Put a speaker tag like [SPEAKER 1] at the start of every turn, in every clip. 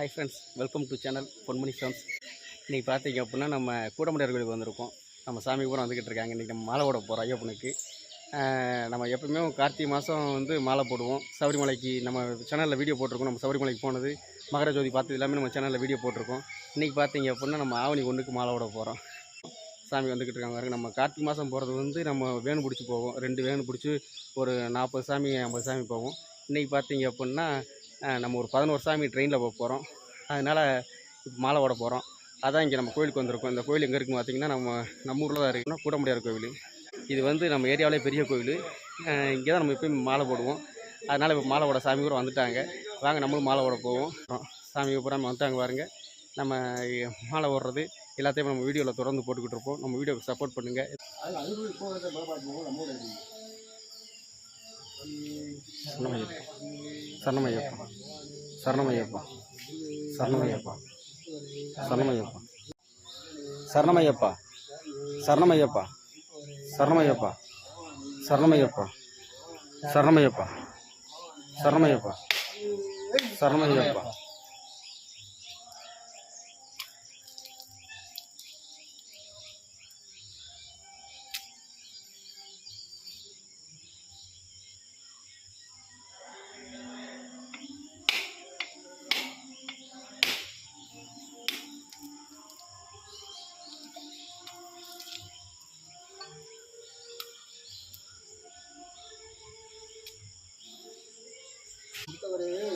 [SPEAKER 1] Hi friends welcome to channel Ponmani films இன்றைக்கி பார்த்தீங்க அப்படின்னா நம்ம கூடமுடியார் கோயிலுக்கு வந்திருக்கோம். நம்ம சாமி கூட வந்துக்கிட்டு இருக்காங்க. இன்றைக்கி நம்ம மாலை போட போகிறோம் ஐயப்பனுக்கு. நம்ம எப்பவுமே கார்த்திகை மாதம் வந்து மாலை போடுவோம். சபரிமலைக்கு நம்ம சேனலில் வீடியோ போட்டிருக்கோம். நம்ம சபரிமலைக்கு போனது மகர ஜோதி பார்த்தது எல்லாமே நம்ம சேனலில் வீடியோ போட்டிருக்கோம். இன்றைக்கி பார்த்தீங்க அப்படின்னா நம்ம ஆவணி ஒன்றுக்கு மாலை போட போகிறோம் சாமி வந்துக்கிட்டு இருக்காங்க நம்ம கார்த்திகை மாதம் போகிறது வந்து நம்ம வேணு பிடிச்சி போவோம். ரெண்டு வேணு பிடிச்சி ஒரு நாற்பது சாமி ஐம்பது சாமி போவோம். இன்றைக்கி பார்த்தீங்க அப்படின்னா நம்ம ஒரு பதினோரு சாமி ட்ரெயினில் போக போகிறோம் அதனால் இப்போ மாலை ஓட போகிறோம் அதான் இங்கே நம்ம கோயிலுக்கு வந்திருக்கோம். இந்த கோயில் எங்கே இருக்குன்னு பார்த்திங்கன்னா நம்ம நம்ம ஊரில் தான் இருக்குன்னா கூடமுடியார் கோவில். இது வந்து நம்ம ஏரியாவிலே பெரிய கோவில். இங்கே தான் நம்ம எப்பயும் மாலை போடுவோம். அதனால் இப்போ மாலை ஓட சாமி கூட வந்துட்டாங்க. வாங்க நம்மளும் மாலை ஓட போவோம். சாமி பூரா வந்துட்டாங்க பாருங்கள் நம்ம மாலை ஓடுறது எல்லாத்தையும் நம்ம வீடியோவில் தொடர்ந்து போட்டுக்கிட்டு இருப்போம். நம்ம வீடியோவுக்கு சப்போர்ட் பண்ணுங்கள் సన్నమయ్యప్ప సన్నమయ్యప్ప శరణమయ్యప్ప సన్నమయ్యప్ప సన్నమయ్యప్ప శరణమయ్యప్ప శరణమయ్యప్ప శరణమయ్యప్ప శరణమయ్యప్ప శరణమయ్యప్ప శరణమయ్యప్ప శరణమయ్యప్ప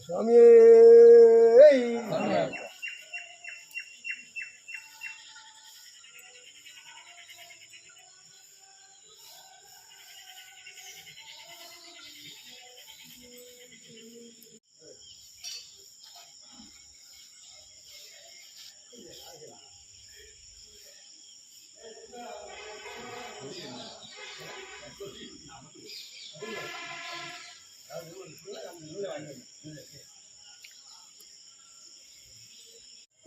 [SPEAKER 1] Swami. Amen.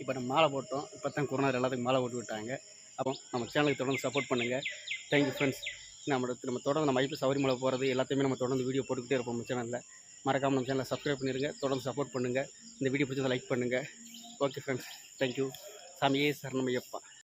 [SPEAKER 2] இப்போ நம்ம மாலை போட்டோம். இப்போ தான் கொரோனா எல்லாத்துக்கும் மாலை போட்டு விட்டாங்க. அப்போ நம்ம சேனலுக்கு தொடர்ந்து சப்போர்ட் பண்ணுங்கள் தேங்க்யூ ஃப்ரெண்ட்ஸ் நம்ம நம்ம தொடர்ந்து நம்ம ஐப்பி சபரிமலை போகிறது எல்லாத்தையுமே நம்ம தொடர்ந்து வீடியோ போட்டுக்கிட்டே இருப்போம் நம்ம சேனலில் மறக்காமல் நம்ம சேனலை சப்ஸ்கிரைப் பண்ணிடுங்க தொடர்ந்து சப்போர்ட் பண்ணுங்கள் இந்த வீடியோ பிடிச்சதை லைக் பண்ணுங்கள் ஓகே ஃப்ரெண்ட்ஸ் தேங்க்யூ சாமியே சரணமையப்பா